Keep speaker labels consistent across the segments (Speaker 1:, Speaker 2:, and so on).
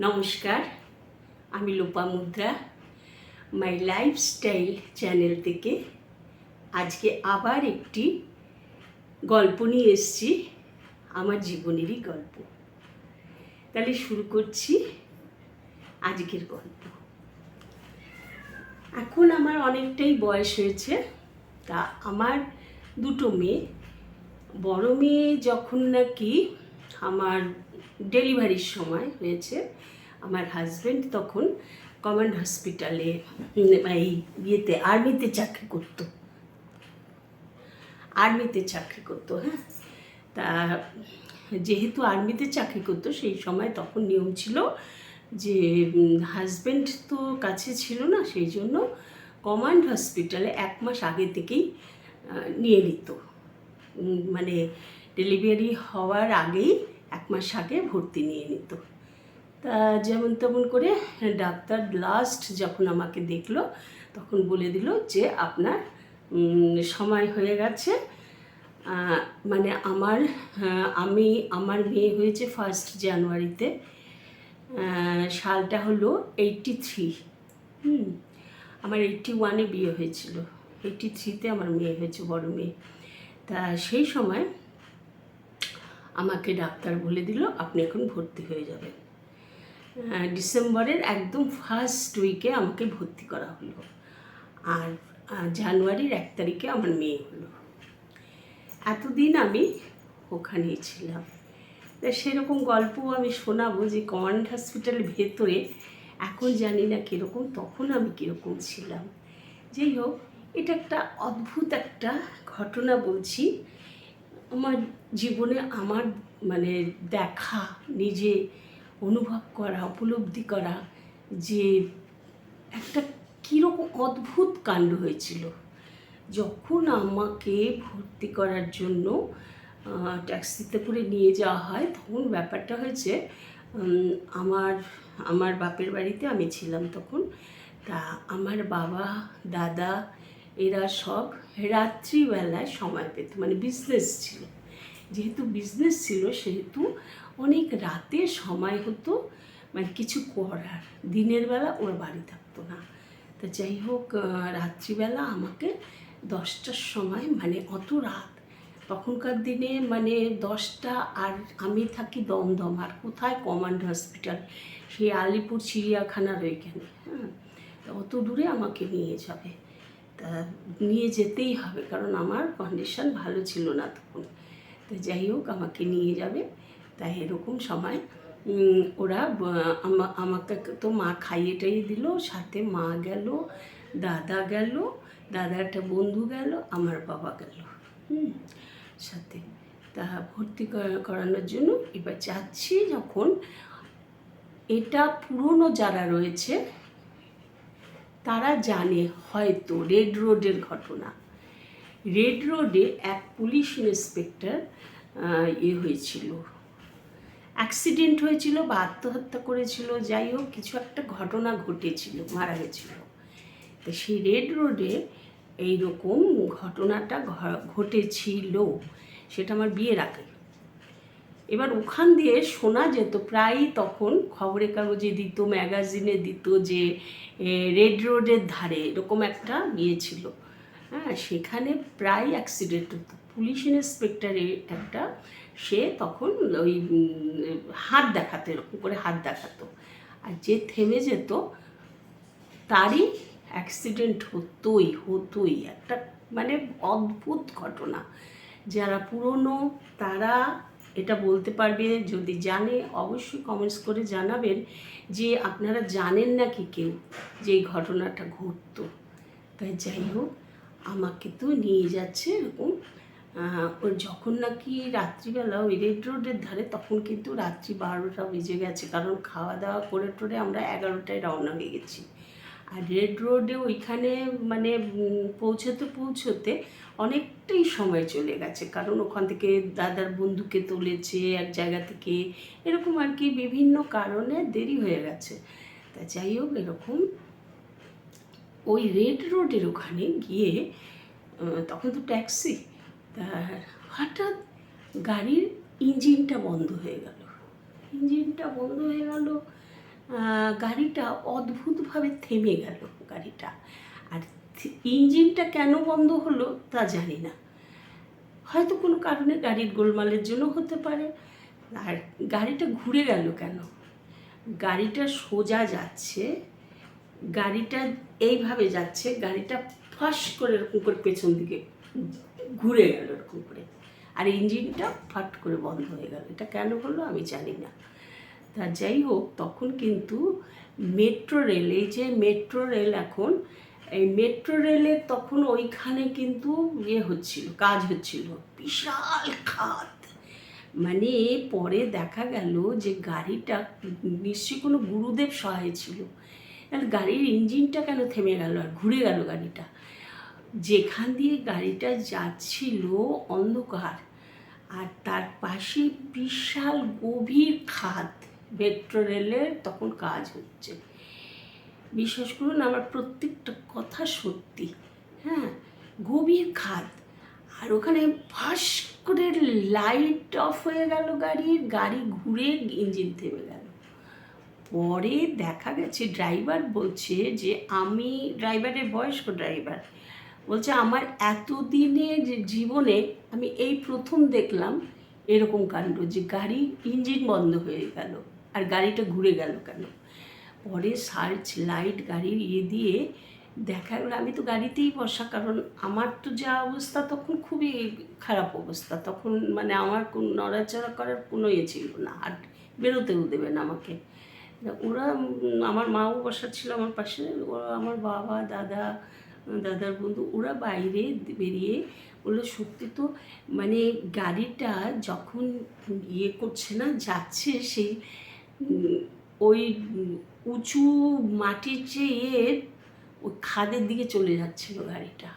Speaker 1: নমস্কার, আমি লোপা মুদ্রা। মাই লাইফস্টাইল চ্যানেল থেকে আজকে আবার একটি গল্প নিয়ে এসেছি, আমার জীবনেরই গল্প। তাহলে শুরু করছি আজকের গল্প। এখন আমার অনেকটাই বয়স হয়েছে, তা আমার দুটো মেয়ে। বড় মেয়ে যখন নাকি আমার ডেলিভারির সময় হয়েছে আমার হাজব্যান্ড তখন কমান্ড হসপিটালে এই ইয়েতে, আর্মিতে চাকরি করতো। আর্মিতে চাকরি করতো হ্যাঁ? তা যেহেতু আর্মিতে চাকরি করতো, সেই সময় তখন নিয়ম ছিল যে হাজব্যান্ড তো কাছে ছিল না, সেই জন্য কমান্ড হসপিটালে এক মাস আগে থেকেই নিয়ে নিত। মানে ডেলিভারি হওয়ার আগেই এক মাস আগে ভর্তি নিয়ে নিত। তা যেমন তেমন করে ডাক্তার লাস্ট যখন আমাকে দেখল, তখন বলে দিল যে আপনার সময় হয়ে গেছে। মানে আমার আমি, আমার মেয়ে হয়েছে ফার্স্ট জানুয়ারিতে সালটা হলো এইটটি থ্রি আমার এইটটি ওয়ানে বিয়ে হয়েছিল। এইটটি থ্রিতে আমার মেয়ে হয়েছে, বড় মেয়ে। তা সেই সময় আমাকে ডাক্তার বলে দিল, আপনি এখন ভর্তি হয়ে যাবেন। ডিসেম্বরের একদম ফার্স্ট উইকে আমাকে ভর্তি করা হলো। আর জানুয়ারির এক তারিখে আমার মেয়ে হলো। এতদিন আমি ওখানেই ছিলাম। সেরকম গল্প আমি শোনাবো যে কমান্ড হসপিটালের ভেতরে এখন জানি না কীরকম, তখন আমি কীরকম ছিলাম। যাই হোক, এটা একটা অদ্ভুত একটা ঘটনা বলছি। আমার জীবনে আমার মানে দেখা, নিজে অনুভব করা, উপলব্ধি করা যে একটা কীরকম অদ্ভুত কাণ্ড হয়েছিল। যখন আমাকে ভর্তি করার জন্য ট্যাক্সিতে করে নিয়ে যাওয়া হয়, তখন ব্যাপারটা হয়েছে আমার আমার বাপের বাড়িতে আমি ছিলাম তখন। তা আমার বাবা, দাদা এরা সব রাত্রিবেলায় সময় পেত মানে বিজনেস ছিল। যেহেতু বিজনেস ছিল, সেহেতু অনেক রাতে সময় হতো মানে কিছু করার। দিনের বেলা ওর বাড়ি থাকতো না। তা যাই হোক রাত্রিবেলা আমাকে দশটার সময় মানে অত রাত, তখনকার দিনে মানে দশটা আর আমি থাকি দমদম, আর কোথায় কমান্ড হসপিটাল সেই আলিপুর চিড়িয়াখানার ওইখানে হ্যাঁ অত দূরে আমাকে নিয়ে যাবে। তা নিয়ে যেতেই হবে, কারণ আমার কন্ডিশন ভালো ছিল না তখন। তো যাই হোক, আমাকে নিয়ে যাবে। তাই এরকম সময় ওরা আমা- আমাকে তো মা খাইয়ে টাইয়ে দিল, সাথে মা গেল, দাদা গেল, দাদার একটা বন্ধু গেল, আমার বাবা গেল। হুম, সাথে। তা ভর্তি করা- করানোর জন্য এবার যাচ্ছি যখন। এটা পুরনো যারা রয়েছে তারা জানে হয়তো রেড রোডের ঘটনা। রেড রোডে এক পুলিশ ইন্সপেক্টর ইয়ে হয়েছিল। অ্যাক্সিডেন্ট হয়েছিল বা আত্মহত্যা করেছিল, যাই হোক, কিছু একটা ঘটনা ঘটেছিল, মারা গেছিল। তো সেই রেড রোডে এইরকম ঘটনাটা ঘটেছিল। সেটা আমার বিয়ের আগে। এবার ওখান দিয়ে শোনা যেত প্রায়ই তখন খবরের কাগজে দিত, ম্যাগাজিনে দিত যে রেড রোডের ধারে এরকম একটা বিয়ে ছিল। হ্যাঁ সেখানে প্রায় অ্যাক্সিডেন্ট হতো। পুলিশ ইন্সপেক্টরে একটা, সে তখন ওই হাত দেখাতো, এরকম করে হাত দেখাতো। আর যে থেমে যেত, তারই অ্যাক্সিডেন্ট হতোই হতোই। একটা মানে অদ্ভুত ঘটনা। যারা পুরনো, তারা এটা বলতে পারবে যদি জানে অবশ্যই কমেন্টস করে জানাবেন যে আপনারা জানেন নাকি কেউ যে এই ঘটনাটা ঘটতো। তাই যাই হোক, আমাকে তো নিয়ে যাচ্ছে এরকম ওর যখন নাকি রাত্রিবেলা ওই রেড রোডের ধারে, তখন কিন্তু রাত্রি বারোটা বেজে গেছে, কারণ খাওয়া দাওয়া করে টোরে আমরা এগারোটায় রওনা হয়ে গেছি। আর রেড রোডে ওইখানে মানে পৌঁছতে পৌঁছতে অনেকটাই সময় চলে গেছে। কারণ ওখান থেকে দাদার বন্ধুকে তুলেছে এক জায়গা থেকে। এরকম আর কি বিভিন্ন কারণে দেরি হয়ে গেছে। তা যাই হোক, এরকম ওই রেড রোডের ওখানে গিয়ে তখন তো ট্যাক্সি তা হঠাৎ গাড়ির ইঞ্জিনটা বন্ধ হয়ে গেল। ইঞ্জিনটা বন্ধ হয়ে গেল গাড়িটা অদ্ভুতভাবে থেমে গেল, গাড়িটা। আর ইঞ্জিনটা কেন বন্ধ হলো তা জানি না। হয়তো কোনো কারণে গাড়ির গোলমালের জন্য হতে পারে। আর গাড়িটা ঘুরে গেল কেন? গাড়িটা সোজা যাচ্ছে, গাড়িটা এইভাবে যাচ্ছে, গাড়িটা ফাঁস করে এরকম করে পেছন দিকে ঘুরে গেল এরকম করে। আর ইঞ্জিনটা ফাট করে বন্ধ হয়ে গেল। এটা কেন হলো আমি জানি না। তা যাই হোক, তখন কিন্তু মেট্রো রেল, এই যে মেট্রো রেল এখন এই মেট্রো রেলের তখন ওইখানে কিন্তু ইয়ে হচ্ছিল, কাজ হচ্ছিল। বিশাল খাত। মানে পরে দেখা গেল যে গাড়িটা নিশ্চয়ই কোনো গুরুদেব সহায় ছিল। আর গাড়ির ইঞ্জিনটা কেন থেমে গেল আর ঘুরে গেল গাড়িটা? যেখান দিয়ে গাড়িটা যাচ্ছিল অন্ধকার আর তার পাশে বিশাল গভীর খাত। মেট্রো রেলের তখন কাজ হচ্ছে। বিশ্বাস করুন, আমার প্রত্যেকটা কথা সত্যি। হ্যাঁ গভীর খাত আর ওখানে ফাঁস করে লাইট অফ হয়ে গেল গাড়ির, গাড়ি ঘুরে ইঞ্জিন থেমে গেল। পরে দেখা গেছে ড্রাইভার বলছে যে, আমি ড্রাইভারের বয়স্ক ড্রাইভার বলছে, আমার এতদিনের জীবনে আমি এই প্রথম দেখলাম এরকম কাণ্ড যে গাড়ি ইঞ্জিন বন্ধ হয়ে গেল, আর গাড়িটা ঘুরে গেল কেন? পরে সার্চ, লাইট গাড়ির ইয়ে দিয়ে দেখা গেলো আমি তো গাড়িতেই বসা, কারণ আমার তো যা অবস্থা তখন খুবই খারাপ অবস্থা। তখন মানে আমার কোনো নড়াচড়া করার কোনো ইয়ে ছিল না, আর বেরোতেও দেবে না আমাকে। ওরা আমার মাও বসা ছিল আমার পাশে, ওরা আমার বাবা, দাদা, দাদার বন্ধু, ওরা বাইরে বেরিয়ে বলল, সত্যি তো মানে গাড়িটা যখন ইয়ে করছে না, যাচ্ছে সেই ওই উঁচু মাটির যে ইয়ে ওই খাদের দিকে চলে যাচ্ছিল গাড়িটা।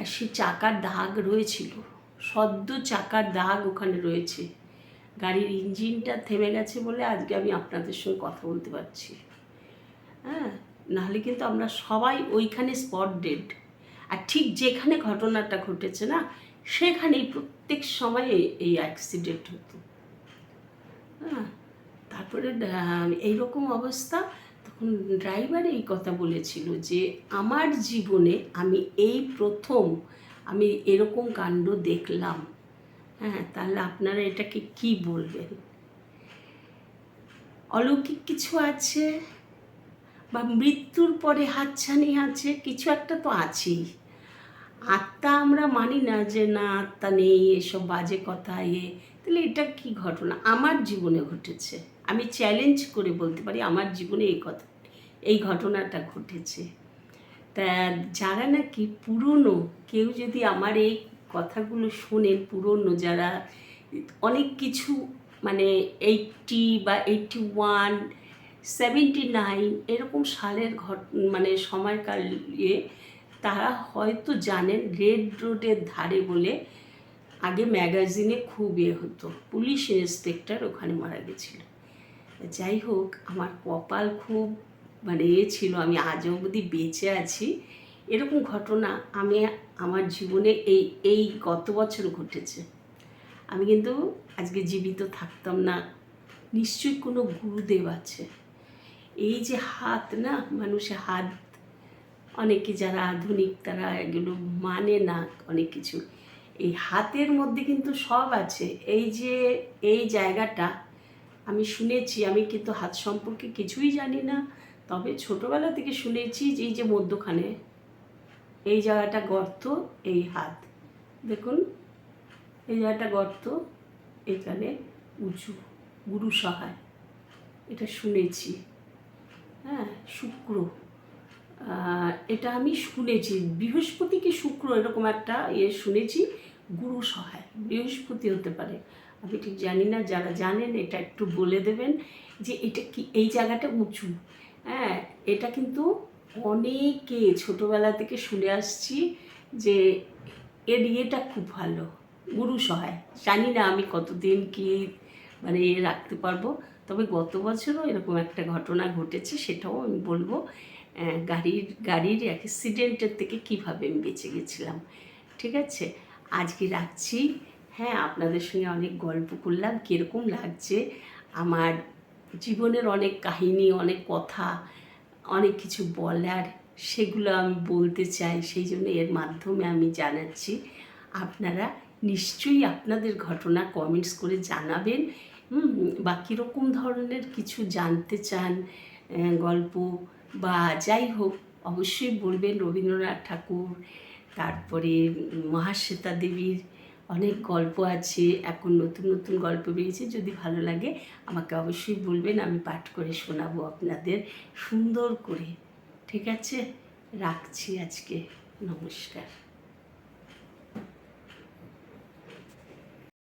Speaker 1: আর সে চাকার দাগ রয়েছিল, সদ্য চাকার দাগ ওখানে রয়েছে। গাড়ির ইঞ্জিনটা থেমে গেছে বলে আজকে আমি আপনাদের সঙ্গে কথা বলতে পারছি। হ্যাঁ নাহলে কিন্তু আমরা সবাই ওইখানে স্পট ডেড। আর ঠিক যেখানে ঘটনাটা ঘটেছে না, সেখানেই প্রত্যেক সময় এই অ্যাক্সিডেন্ট হতো। হ্যাঁ তারপরে এইরকম অবস্থা, তখন ড্রাইভার এই কথা বলেছিল যে, আমার জীবনে আমি এই প্রথম আমি এরকম কাণ্ড দেখলাম। হ্যাঁ তাহলে আপনারা এটাকে কি বলবেন? অলৌকিক কিছু আছে? বা মৃত্যুর পরে হাতছানি আছে? কিছু একটা তো আছেই। আত্মা আমরা মানি না যে, না, আত্মা নেই, এসব বাজে কথা এ তাহলে এটা কি ঘটনা? আমার জীবনে ঘটেছে। আমি চ্যালেঞ্জ করে বলতে পারি আমার জীবনে এই কথা, এই ঘটনাটা ঘটেছে। তা যারা নাকি পুরনো, কেউ যদি আমার এই কথাগুলো শোনেন, পুরনো যারা, অনেক কিছু মানে এইটটি বা এইটটি ওয়ান সেভেন্টি নাইন এরকম সালের ঘট মানে সময়কাল ইয়ে তারা হয়তো জানেন রেড রোডের ধারে বলে আগে ম্যাগাজিনে খুব ইয়ে হতো। পুলিশ ইন্সপেক্টর ওখানে মারা গেছিল। যাই হোক, আমার কপাল খুব মানে এ ছিল, আমি আজ অবধি বেঁচে আছি। এরকম ঘটনা আমি, আমার জীবনে এই এই গত বছর ঘটেছে। আমি কিন্তু আজকে জীবিত থাকতাম না। নিশ্চয়ই কোনো গুরুদেব আছে। এই যে হাত না, মানুষের হাত, অনেকে যারা আধুনিক তারা এগুলো মানে না অনেক কিছু। এই হাতের মধ্যে কিন্তু সব আছে। এই যে, এই জায়গাটা আমি শুনেছি, আমি কিন্তু হাত সম্পর্কে কিছুই জানি না, তবে ছোটোবেলা থেকে শুনেছি যে এই যে মধ্যখানে, এই জায়গাটা গর্ত, এই হাত। দেখুন, এই জায়গাটা গর্ত, এখানে উঁচু, গুরু সহায়। এটা শুনেছি। হ্যাঁ শুক্র। এটা আমি শুনেছি। বৃহস্পতি কি শুক্র এরকম একটা ইয়ে শুনেছি, গুরু সহায়। বৃহস্পতি হতে পারে। আমি ঠিক জানি না, যারা জানেন এটা একটু বলে দেবেন যে এটা কি, এই জায়গাটা উঁচু। হ্যাঁ এটা কিন্তু অনেকে ছোটোবেলা থেকে শুনে আসছি যে এর ইয়েটা খুব ভালো, গুরু সহায়। জানি না আমি কতদিন কি মানে এ রাখতে পারব, তবে গত বছরও এরকম একটা ঘটনা ঘটেছে, সেটাও আমি বলব। গাড়ির গাড়ির অ্যাক্সিডেন্টের থেকে কীভাবে আমি বেঁচে গেছিলাম, ঠিক আছে? আজকে রাখছি। হ্যাঁ আপনাদের সঙ্গে অনেক গল্প করলাম, কীরকম লাগছে আমার জীবনের অনেক কাহিনী, অনেক কথা, অনেক কিছু বলার, সেগুলো আমি বলতে চাই, সেই জন্য এর মাধ্যমে আমি জানাচ্ছি। আপনারা নিশ্চয়ই আপনাদের ঘটনা কমেন্টস করে জানাবেন। বা কীরকম ধরনের কিছু জানতে চান গল্প বা যাই হোক, অবশ্যই বলবেন রবীন্দ্রনাথ ঠাকুর, তারপরে মহাশ্বেতা দেবীর অনেক গল্প আছে, এখন নতুন নতুন গল্প বেরিয়েছে, যদি ভালো লাগে আমাকে অবশ্যই বলবেন, আমি পাঠ করে শোনাবো আপনাদের সুন্দর করে। ঠিক আছে? রাখছি আজকে। নমস্কার।